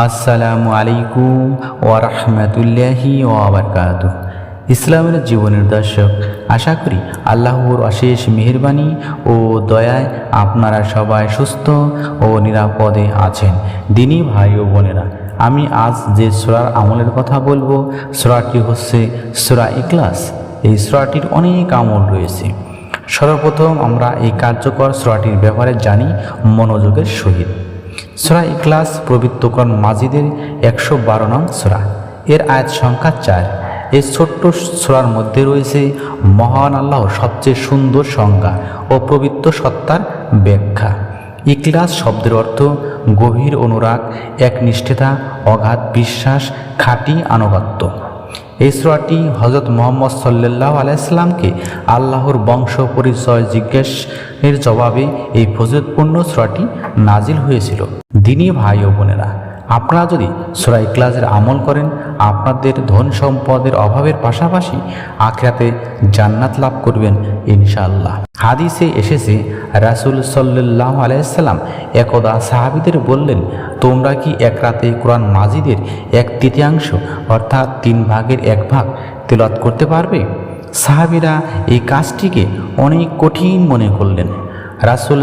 আসসালামু আলাইকুম ওরহমতুল্লাহি ওবরকাত ইসলামের জীবনের দর্শক, আশা করি আল্লাহর অশেষ মেহরবানি ও দয়ায় আপনারা সবাই সুস্থ ও নিরাপদে আছেন। দিনী ভাই ও বোনেরা, আমি আজ যে সুরার আমলের কথা বলব, সুরাটি হচ্ছে সুরা ইকলাস এই সুরাটির অনেক আমল রয়েছে। সর্বপ্রথম আমরা এই কার্যকর সুরাটির ব্যাপারে জানি, মনোযোগের সহিত। সুরা ইখলাস পবিত্র কোরআন মাজিদের একশো বারো নং সুরা। এর আয়াত সংখ্যা চার। এই ছোট্ট সুরার মধ্যে রয়েছে মহান আল্লাহ সবচেয়ে সুন্দর সংজ্ঞা ও পবিত্র সত্তার ব্যাখ্যা। ইকলাস শব্দের অর্থ গভীর অনুরাগ, একনিষ্ঠতা, অগাধ বিশ্বাস, খাঁটি আনুগত্য। এই সুরাটি হজরত মোহাম্মদ সাল্লাহ আলাইসাল্লামকে আল্লাহর বংশ পরিচয় জিজ্ঞাসের জবাবে এই ফজরতপূর্ণ সুরাটি নাজিল হয়েছিল। দিনই ভাই ও বোনেরা, আপনারা যদি সুরাই ক্লাসের আমল করেন, আপনাদের ধন সম্পদের অভাবের পাশাপাশি আখরাতে জান্নাত লাভ করবেন ইনশাআল্লাহ। হাদিসে এসেছে, রাসুল সাল্লাহ আলাইসাল্লাম একদা সাহাবিদের বললেন, তোমরা কি এক রাতে কোরআন মাজিদের এক তৃতীয়াংশ, অর্থাৎ তিন ভাগের এক ভাগ তেলত করতে পারবে? সাহাবিরা এই কাজটিকে অনেক কঠিন মনে করলেন। রাসুল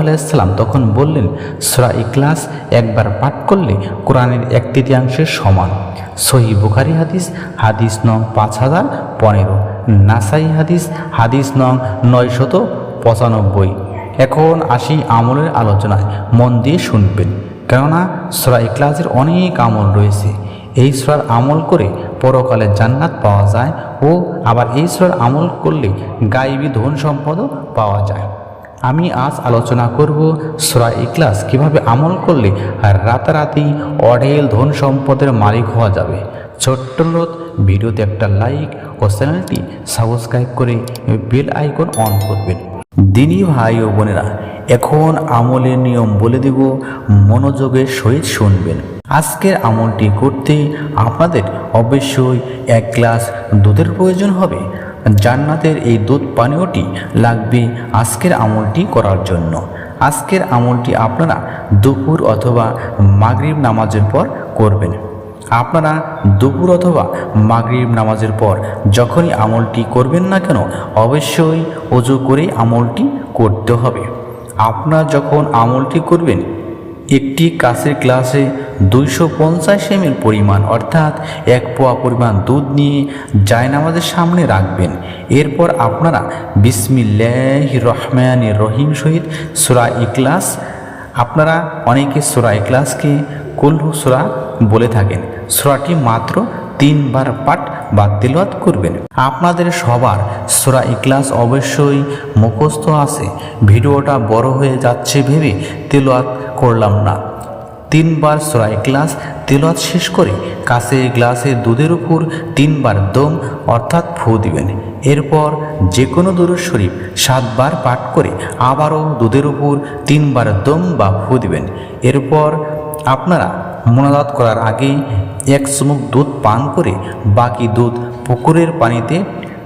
আলাইসাল্লাম তখন বললেন, সরা ইকলাস একবার পাঠ করলে কোরআনের এক তৃতীয়াংশের সমান। সহি বুখারি হাদিস হাদিস নং পাঁচ হাজার পনেরো। নাসাই হাদিস হাদিস নং নয়শত পঁচানব্বই। এখন আসি আমলের আলোচনায়। মন দিয়ে শুনবেন। কেননা সরা ইকলাসের অনেক আমল রয়েছে। এই সুরার আমল করে পরকালে জান্নাত পাওয়া যায় ও আবার এই সুরার আমল করলে গাইবী ধন সম্পদও পাওয়া যায়। আমি আজ আলোচনা করব সুরা ইকলাস কীভাবে আমল করলে রাতারাতি অঢেল ধন সম্পদের মালিক হওয়া যাবে? ছোট্ট অনুরোধ, ভিডিওতে একটা লাইক ও চ্যানেলটি সাবস্ক্রাইব করে বেল আইকন অন করবেন। দিনী ভাই ও বোনেরা, এখন আমলের নিয়ম বলে দেব মনোযোগের সহিত শুনবেন। আজকের আমলটি করতে আপনাদের অবশ্যই এক গ্লাস দুধের প্রয়োজন হবে। জান্নাতের এই দুধ পানীয়টি লাগবে আজকের আমলটি করার জন্য। আজকের আমলটি আপনারা দুপুর অথবা মাগরিব নামাজের পর করবেন। আপনারা দুপুর অথবা মাগরিব নামাজের পর যখনই আমলটি করবেন না কেন, অবশ্যই অজু করেই আমলটি করতে হবে। আপনারা যখন আমলটি করবেন একটি কাছের গ্লাসে দুইশো পঞ্চাশ এমএল পরিমাণ, অর্থাৎ এক পোয়া পরিমাণ দুধ নিয়ে জায়নামাজের সামনে রাখবেন। এরপর আপনারা বিসমিল্লাহ রহমান রহিম সহিত সুরা ইকলাস আপনারা অনেকে সুরা ইকলাসকে কুলহু সুরা বলে থাকেন। সুরাটি মাত্র তিনবার পাঠ বা তেলাওয়াত করবেন। আপনাদের সবার সুরা ইকলাস অবশ্যই মুখস্থ আছে। ভিডিওটা বড় হয়ে যাচ্ছে ভেবে তেলাওয়াত করলাম না। তিনবার সুরা গ্লাস তেলাওয়াত শেষ করে কাছে গ্লাসে দুধের উপর তিনবার দম অর্থাৎ ফু দিবেন। এরপর যে কোনো দুরুদ শরীফ সাতবার পাঠ করে আবারও দুধের উপর তিনবার দম বা ফু দিবেন। এরপর আপনারা মোনাজাত করার আগেই এক চুমুক দুধ পান করে বাকি দুধ পুকুরের পানিতে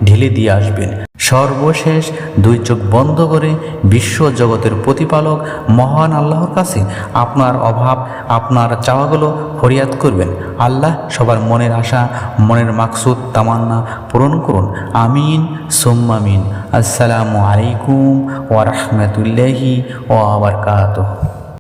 ঢেলে দিয়ে আসবেন। সর্বশেষ দুই চোখ বন্ধ করে বিশ্ব জগতের প্রতিপালক মহান আল্লাহর কাছে আপনার অভাব, আপনার চাওয়াগুলো ফরিয়াদ করবেন। আল্লাহ সবার মনের আশা, মনের মাকসুদ, তামান্না পূরণ করুন। আমিন সোম্মামিন আসসালামু আলাইকুম ওয়া রাহমাতুল্লাহি ওয়া বারাকাতুহু।